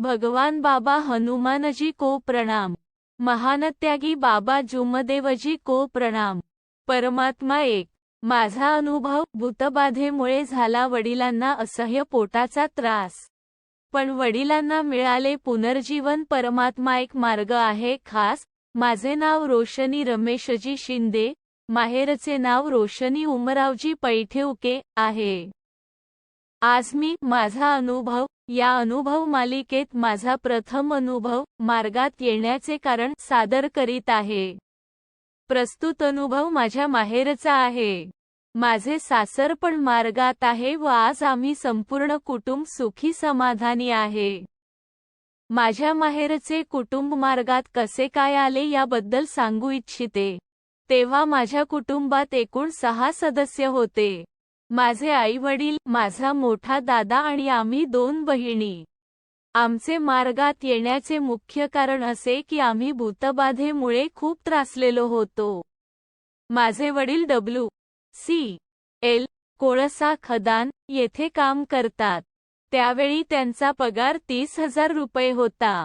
भगवान बाबा हनुमानजी को प्रणाम. महानत्यागी बाबा जुमदेवजी को प्रणाम. परमात्मा एक. माझा अनुभव भूतबाधेमुळे झाला वडिलांना असह्य पोटाचा त्रास. पण वडिलांना मिळाले पुनर्जीवन परमात्मा एक मार्ग आहे खास. माझे नाव रोशनी रमेशजी शिंदे. माहेरचे नाव रोशनी उमरावजी पैठेउके आहे. आज मी माझा अनुभव या अनुभव मालिकेत माझा प्रथम अनुभव मार्गात येण्याचे कारण सादर करीत आहे. प्रस्तुत अनुभव माझ्या माहेरचा आहे. माझे सासर पण मार्गात आहे व आज आम्ही संपूर्ण कुटुंब सुखी समाधानी आहे. माझ्या माहेरचे कुटुंब मार्गात कसे काय आले याबद्दल सांगू इच्छिते. तेव्हा माझ्या कुटुंबात एकूण सहा सदस्य होते. माझे आई वडील माझा मोठा दादा आणि आम्ही दोन बहिणी. आमचे मार्गात येण्याचे मुख्य कारण असे की आम्ही भूतबाधेमुळे खूप त्रासलेलो होतो. माझे वडील डब्ल्यू सी एल कोळसा खदान येथे काम करतात. त्यावेळी त्यांचा पगार तीस हजार रुपये होता.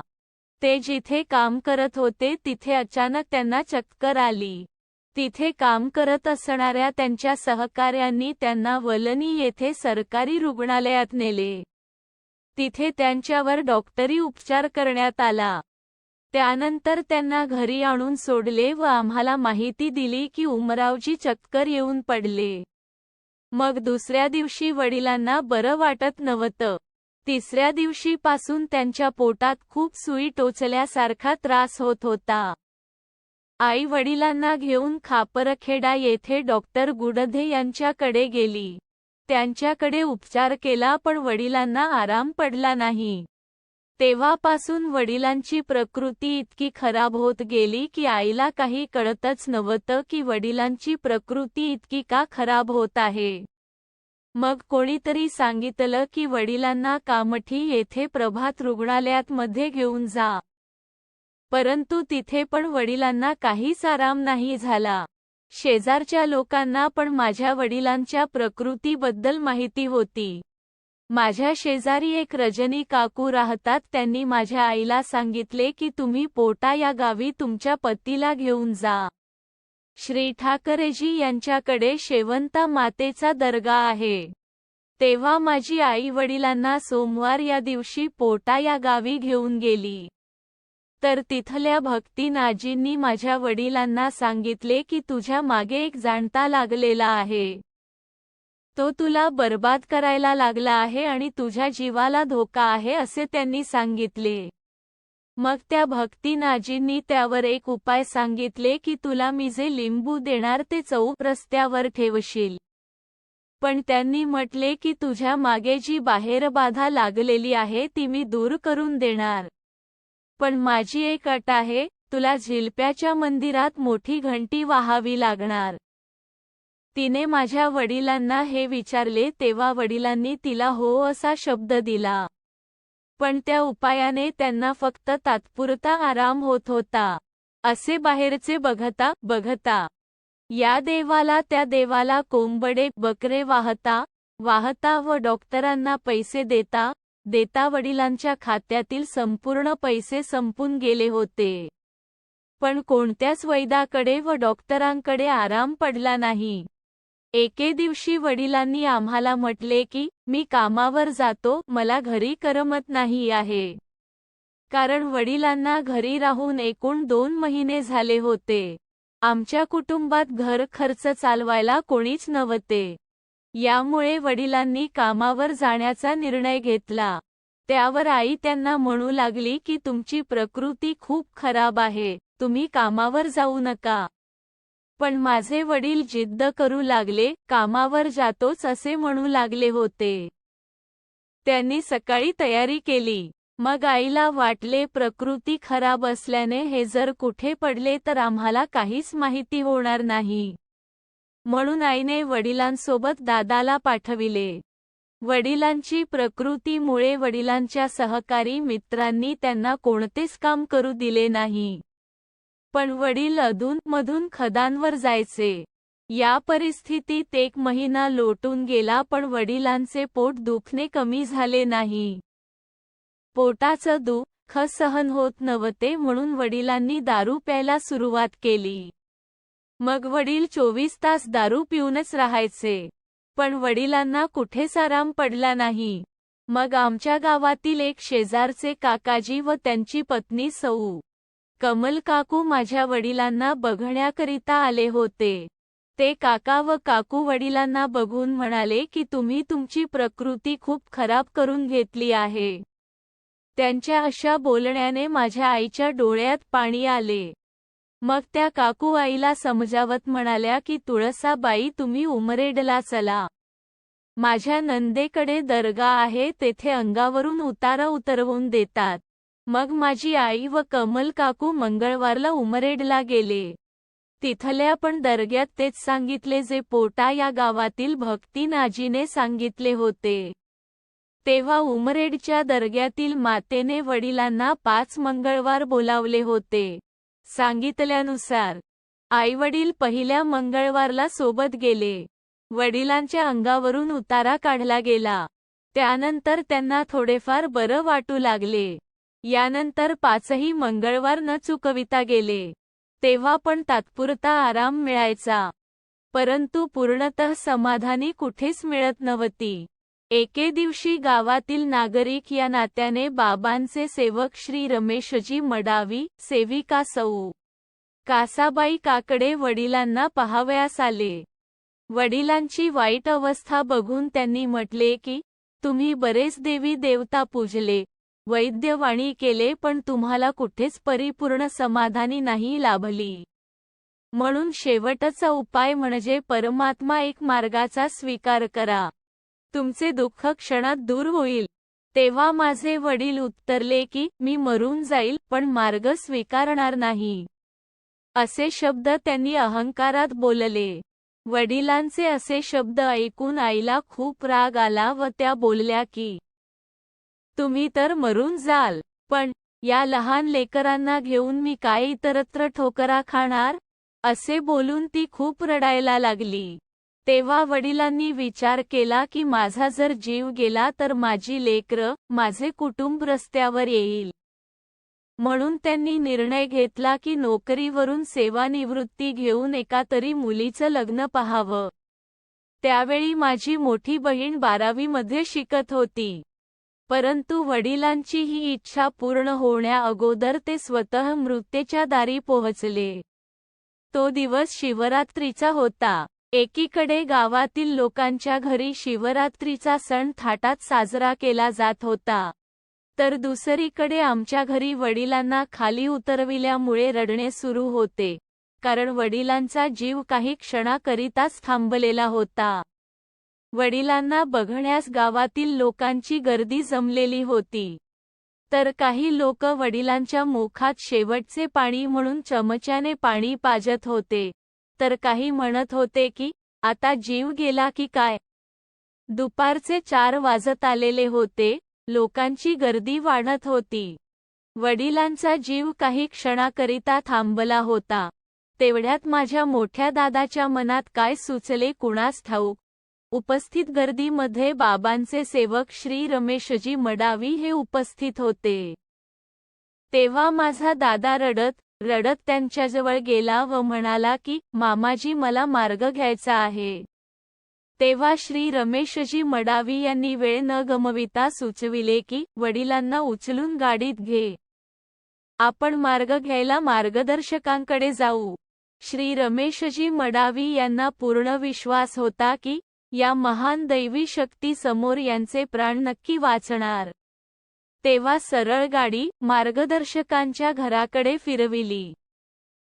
ते जिथे काम करत होते तिथे अचानक त्यांना चक्कर आली. तिथे काम करत असणाऱ्या त्यांच्या सहकाऱ्यांनी त्यांना वलनी येथे सरकारी रुग्णालयात नेले. तिथे त्यांच्यावर डॉक्टरी उपचार करण्यात आला. त्यानंतर त्यांना घरी आणून सोडले व आम्हाला माहिती दिली की उमरावजी चक्कर येऊन पडले. मग दुसऱ्या दिवशी वडिलांना बरं वाटत नव्हतं. तिसऱ्या दिवशीपासून त्यांच्या पोटात खूप सुई टोचल्यासारखा त्रास होत होता. आई वडिलांना घेऊन खापरखेडा येथे डॉक्टर गुडधे यांच्याकडे गेली. त्यांच्याकडे उपचार केला पण वडिलांना आराम पडला नाही. तेव्हापासून वडिलांची प्रकृती इतकी खराब होत गेली की आईला काही कळतच नव्हतं की वडिलांची प्रकृती इतकी का खराब होत आहे. मग कोणीतरी सांगितलं की वडिलांना कामठी येथे प्रभात रुग्णालयात मध्ये घेऊन जा. परंतु तिथे पण वडिलांना काहीच आराम नाही झाला. शेजारच्या लोकांना पण माझ्या वडिलांच्या प्रकृतीबद्दल माहिती होती. माझ्या शेजारी एक रजनी काकू राहतात त्यांनी माझ्या आईला सांगितले की तुम्ही पोटा या गावी तुमच्या पतीला घेऊन जा. श्री ठाकरेजी यांच्याकडे शेवंता मातेचा दर्गा आहे. तेव्हा माझी आई वडिलांना सोमवार या दिवशी पोटा या गावी घेऊन गेली. तर तिथल्या भक्तीनाजींनी माझ्या वडिलांना सांगितले की तुझ्या मागे एक जाणता लागलेला आहे. तो तुला बर्बाद करायला लागला आहे आणि तुझ्या जीवाला धोका आहे असे त्यांनी सांगितले. मग त्या भक्तीनाजींनी त्यावर एक उपाय सांगितले की तुला मी जे लिंबू देणार ते चौक रस्त्यावर ठेवशील. पण त्यांनी म्हटले की तुझ्या मागे जी बाहेर बाधा लागलेली आहे ती मी दूर करून देणार. पण माझी एक अट आहे तुला झिलप्याच्या मंदिरात मोठी घंटी वाहावी लागणार. तिने माझ्या वडिलांना हे विचारले तेव्हा वडिलांनी तिला हो असा शब्द दिला. पण त्या उपायाने त्यांना फक्त तात्पुरता आराम होत होता. असे बाहेरचे बघता बघता. या देवाला त्या देवाला कोंबडे बकरे वाहता वाहता व डॉक्टरांना पैसे देता देता वडिलांच्या खात्यातील संपूर्ण पैसे संपून गेले होते. पण कोणत्याच वैदाकडे व डॉक्टरांकडे आराम पडला नाही. एके दिवशी वडिलांनी आम्हाला म्हटले की मी कामावर जातो मला घरी करमत नाही आहे. कारण वडिलांना घरी राहून एकूण दोन महिने झाले होते. आमच्या कुटुंबात घर खर्च चालवायला कोणीच नव्हते. यामुळे वडिलांनी कामावर जाण्याचा निर्णय घेतला. त्यावर आई त्यांना म्हणू लागली की तुमची प्रकृती खूप खराब आहे. तुम्ही कामावर जाऊ नका. पण माझे वडील जिद्द करू लागले कामावर जातोच असे म्हणू लागले होते. त्यांनी सकाळी तयारी केली. मग आईला वाटले प्रकृती खराब असल्याने हे जर कुठे पडले तर आम्हाला काहीच माहिती होणार नाही. म्हणून आईने वडिलांसोबत दादाला पाठविले. वडिलांची प्रकृतीमुळे वडिलांच्या सहकारी मित्रांनी त्यांना कोणतेच काम करू दिले नाही. पण वडील अधूनमधून खदांवर जायचे. या परिस्थितीत एक महिना लोटून गेला पण वडिलांचे पोट दुखणे कमी झाले नाही. पोटाचं दुःख सहन होत नव्हते म्हणून वडिलांनी दारू प्यायला सुरुवात केली. मग वडील चोवीस तास दारू पिऊनच राहायचे. पण वडिलांना कुठेच आराम पडला नाही. मग आमच्या गावातील एक शेजारचे काकाजी व त्यांची पत्नी सौ कमल काकू माझ्या वडिलांना बघण्याकरिता आले होते. ते काका व काकू वडिलांना बघून म्हणाले की तुम्ही तुमची प्रकृती खूप खराब करून घेतली आहे. त्यांच्या अशा बोलण्याने माझ्या आईच्या डोळ्यात पाणी आले. मग त्या काकू आईला समजावत म्हणाल्या की तुळसाबाई तुम्ही उमरेडला चला. माझ्या नंदेकडे दर्गा आहे तेथे अंगावरून उतारा उतरवून देतात. मग माझी आई व कमल काकू मंगळवारला उमरेडला गेले. तिथल्या पण दर्ग्यात तेच सांगितले जे पोटा या गावातील भक्ती नाजीने सांगितले होते. तेव्हा उमरेडच्या दर्ग्यातील मातेने वडिलांना पाच मंगळवार बोलावले होते. सांगितल्यानुसार आईवडील पहिल्या मंगळवारला सोबत गेले. वडिलांच्या अंगावरून उतारा काढला गेला. त्यानंतर त्यांना थोडेफार बरं वाटू लागले. यानंतर पाचही मंगळवार न चुकविता गेले. तेव्हा पण तात्पुरता आराम मिळायचा. परंतु पूर्णतः समाधानी कुठेच मिळत नव्हती. एके दिवशी गावातील नागरिक या नात्याने बाबांचे सेवक श्री रमेशजी मडावी सेविका सौ. कासाबाई काकडे वडिलांना पहावयास आले. वडिलांची वाईट अवस्था बघून त्यांनी म्हटले की तुम्ही बरेच देवी देवता पूजले वैद्यवाणी केले पण तुम्हाला कुठेच परिपूर्ण समाधानी नाही लाभली. म्हणून शेवटचा उपाय म्हणजे परमात्मा एक मार्गाचा स्वीकार करा. तुमचे दुःख क्षणात दूर होईल. तेव्हा माझे वडील उत्तरले की मी मरून जाईल पण मार्ग स्वीकारणार नाही. असे शब्द त्यांनी अहंकारात बोलले. वडिलांचे असे शब्द ऐकून आईला खूप राग आला व त्या बोलल्या की तुम्ही तर मरून जाल पण या लहान लेकरांना घेऊन मी काय इतरत्र ठोकरा खाणार? असे बोलून ती खूप रडायला लागली. तेव्हा वडिलांनी विचार केला की माझा जर जीव गेला तर माझी लेकरं माझे कुटुंब रस्त्यावर येईल. म्हणून त्यांनी निर्णय घेतला की नोकरीवरून सेवानिवृत्ती घेऊन एका तरी मुलीचं लग्न पाहावं. त्यावेळी माझी मोठी बहीण बारावीमध्ये शिकत होती. परंतु वडिलांची ही इच्छा पूर्ण होण्या अगोदर ते स्वतः मृत्यूच्या दारी पोहोचले. तो दिवस शिवरात्रीचा होता. एकीकडे गावातील लोकांच्या घरी शिवरात्रीचा सण थाटात साजरा केला जात होता तर दुसरीकडे आमच्या घरी वडिलांना खाली उतरविल्यामुळे रडणे सुरू होते कारण वडिलांचा जीव काही क्षणाकरिताच थांबलेला होता. वडिलांना बघण्यास गावातील लोकांची गर्दी जमलेली होती तर काही लोक वडिलांच्या मुखात शेवटचे पाणी म्हणून चमच्याने पाणी पाजत होते. तर काही म्हणत होते की आता जीव गेला की काय? दुपारचे चार वाजत आलेले होते लोकांची गर्दी वाढत होती. वडिलांचा जीव काही क्षणाकरिता थांबला होता. तेवढ्यात माझ्या मोठ्या दादाच्या मनात काय सुचले कुणास ठाऊक? उपस्थित गर्दीमध्ये बाबांचे सेवक श्री रमेशजी मडावी हे उपस्थित होते. तेव्हा माझा दादा रडत रडत त्यांच्याजवळ गेला व म्हणाला की मामाजी मला मार्ग घ्यायचा आहे. तेव्हा श्री रमेशजी मडावी यांनी वेळ न गमविता सुचविले की वडिलांना उचलून गाडीत घे. आपण मार्ग घ्यायला मार्गदर्शकांकडे जाऊ. श्री रमेशजी मडावी यांना पूर्ण विश्वास होता की या महान दैवी शक्ती समोर यांचे प्राण नक्की वाचणार. तेव्हा सरळ गाडी मार्गदर्शकांच्या घराकडे फिरविली.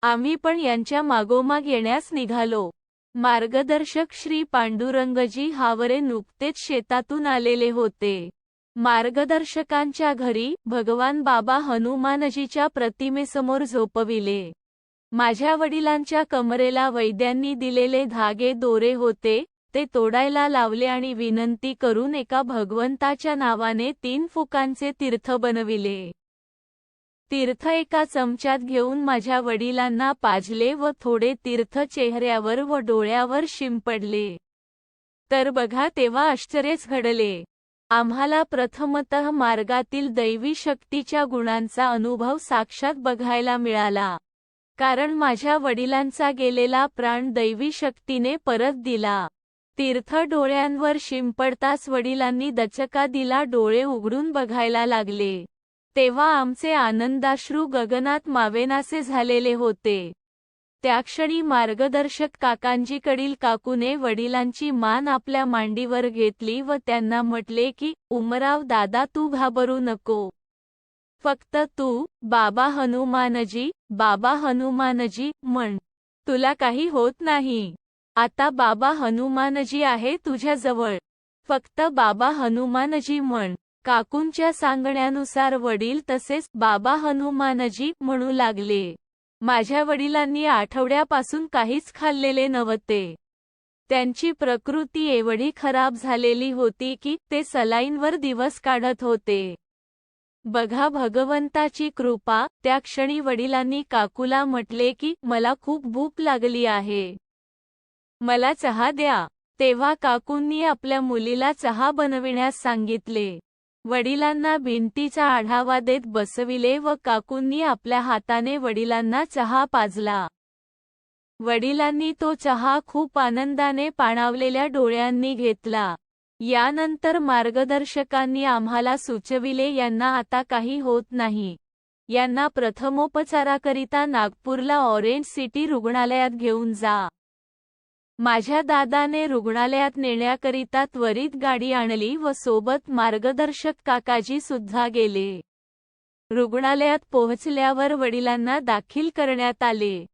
आम्ही पण यांच्या मागोमाग येण्यास निघालो. मार्गदर्शक श्री पांडुरंगजी हावरे नुकतेच शेतातून आलेले होते. मार्गदर्शकांच्या घरी भगवान बाबा हनुमानजीच्या प्रतिमेसमोर झोपविले. माझ्या वडिलांच्या कमरेला वैद्यांनी दिलेले धागे दोरे होते ते तोडायला लावले आणि विनंती करून एका भगवंताच्या नावाने तीन फुकांचे तीर्थ बनविले. तीर्थ एका चमच्यात घेऊन माझ्या वडिलांना पाजले व थोडे तीर्थ चेहऱ्यावर व डोळ्यावर शिंपडले तर बघा तेव्हा आश्चर्यच घडले. आम्हाला प्रथमतः मार्गातील दैवी शक्तीच्या गुणांचा अनुभव साक्षात बघायला मिळाला. कारण माझ्या वडिलांचा गेलेला प्राण दैवी शक्तीने परत दिला. तीर्थ डोळ्यांवर शिंपडताच वडिलांनी दचका दिला डोळे उघडून बघायला लागले. तेव्हा आमचे आनंदाश्रू गगनात मावेनासे झालेले होते. त्या क्षणी मार्गदर्शक काकांजीकडील काकूने वडिलांची मान आपल्या मांडीवर घेतली व त्यांना म्हटले की उमराव दादा तू घाबरू नको. फक्त तू बाबा हनुमानजी बाबा हनुमानजी म्हण. तुला काही होत नाही. आता बाबा हनुमानजी आहे तुझ्याजवळ फक्त बाबा हनुमानजी म्हण. काकूंच्या सांगण्यानुसार वडील तसेच बाबा हनुमानजी म्हणू लागले. माझ्या वडिलांनी आठवड्यापासून काहीच खाल्लेले नव्हते. त्यांची प्रकृती एवढी खराब झालेली होती की ते सलाईनवर दिवस काढत होते. बघा भगवंताची कृपा त्या क्षणी वडिलांनी काकूला म्हटले की मला खूप भूक लागली आहे. मला चहा द्या. तेव्हा काकूंनी आपल्या मुलीला चहा बनविण्यास सांगितले. वडिलांना भिंतीचा आढावा देत बसविले व काकूंनी आपल्या हाताने वडिलांना चहा पाजला. वडिलांनी तो चहा खूप आनंदाने पाणावलेल्या डोळ्यांनी घेतला. यानंतर मार्गदर्शकांनी आम्हाला सुचविले यांना आता काही होत नाही. यांना प्रथमोपचाराकरिता नागपूरला ऑरेंज सिटी रुग्णालयात घेऊन जा. माझ्या दादाने रुग्णालयात नेण्याकरिता त्वरित गाडी आणली व सोबत मार्गदर्शक काकाजी सुद्धा गेले. रुग्णालयात पोहोचल्यावर वडिलांना दाखील करण्यात आले.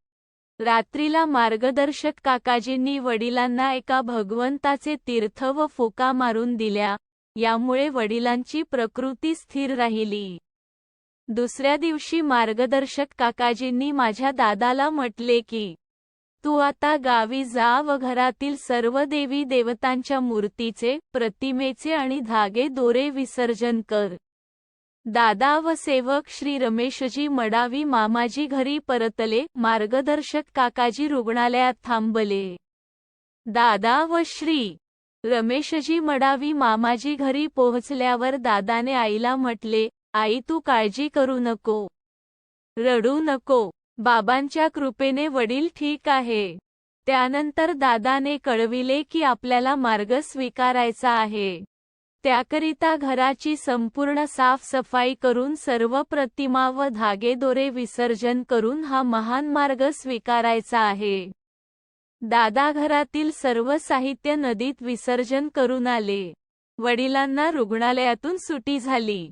रात्रीला मार्गदर्शक काकाजींनी वडिलांना एका भगवंताचे तीर्थ व फोका मारून दिल्या यामुळे वडिलांची प्रकृती स्थिर राहिली. दुसऱ्या दिवशी मार्गदर्शक काकाजींनी माझ्या दादाला म्हटले की तू आता गावी जा व घरातील सर्व देवी देवतांच्या मूर्तीचे प्रतिमेचे आणि धागे दोरे विसर्जन कर. दादा व सेवक श्री रमेशजी मडावी मामाजी घरी परतले मार्गदर्शक काकाजी रुग्णालयात थांबले. दादा व श्री रमेशजी मडावी मामाजी घरी पोहोचल्यावर दादाने आईला म्हटले आई तू काळजी करू नको. रडू नको. बाबांच्या कृपेने वडील ठीक आहे. त्यानंतर दादाने कळविले की आपल्याला मार्ग स्वीकारायचा आहे. त्याकरिता घराची संपूर्ण साफसफाई करून सर्व प्रतिमा व धागेदोरे विसर्जन करून हा महान मार्ग स्वीकारायचा आहे. दादा घरातील सर्व साहित्य नदीत विसर्जन करून आले. वडिलांना रुग्णालयातून सुटी झाली.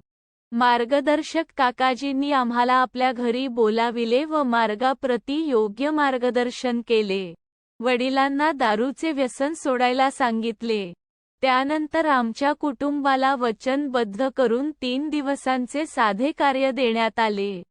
मार्गदर्शक काकाजींनी आम्हाला आपल्या घरी बोलाविले व मार्गाप्रती योग्य मार्गदर्शन केले. वडिलांना दारूचे व्यसन सोडायला सांगितले. त्यानंतर आमच्या कुटुंबाला वचनबद्ध करून तीन दिवसांचे साधे कार्य देण्यात आले.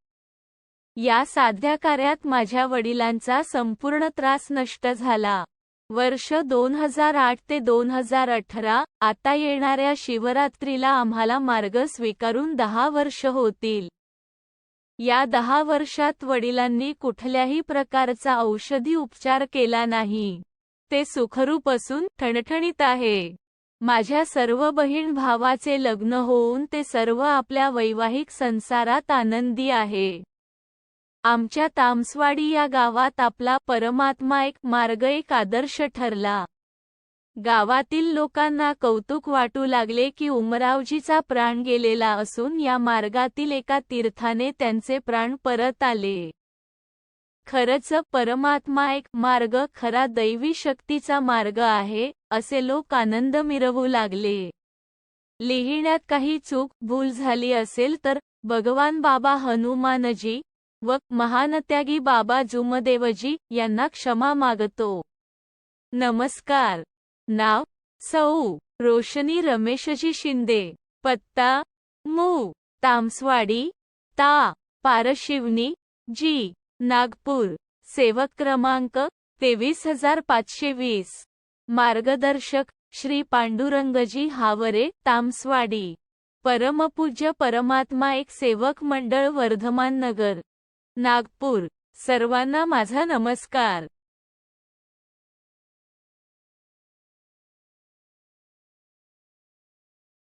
या साध्या कार्यात माझ्या वडिलांचा संपूर्ण त्रास नष्ट झाला. वर्ष दोन हजार आठ ते दोन हजार अठरा आता येणाऱ्या शिवरात्रीला आम्हाला मार्ग स्वीकारून दहा वर्ष होतील. या दहा वर्षात वडिलांनी कुठल्याही प्रकारचा औषधी उपचार केला नाही. ते सुखरूप असून ठणठणीत आहे. माझ्या सर्व बहीण भावाचे लग्न होऊन ते सर्व आपल्या वैवाहिक संसारात आनंदी आहे. आमच्या तामसवाडी या गावात आपला परमात्मा एक मार्ग एक आदर्श ठरला. गावातील लोकांना कौतुक वाटू लागले की उमरावजीचा प्राण गेलेला असून या मार्गातील एका तीर्थाने त्यांचे प्राण परत आले. खरंच परमात्मा एक मार्ग खरा दैवी शक्तीचा मार्ग आहे असे लोक आनंद मिरवू लागले. लिहिण्यात काही चूक भूल झाली असेल तर भगवान बाबा हनुमानजी व महानत्यागी बाबा जुमदेवजी यांना क्षमा मागतो. नमस्कार. नाव सौ. रोशनी रमेशजी शिंदे. पत्ता मू. तामसवाडी. ता. पारशिवनी. जी. नागपूर. सेवक क्रमांक तेवीस हजार पाचशे वीस. मार्गदर्शक श्री पांडुरंगजी हावरे तामसवाडी. परमपूज्य परमात्मा एक सेवक मंडळ वर्धमान नगर. नागपूर. सर्वांना माझा नमस्कार.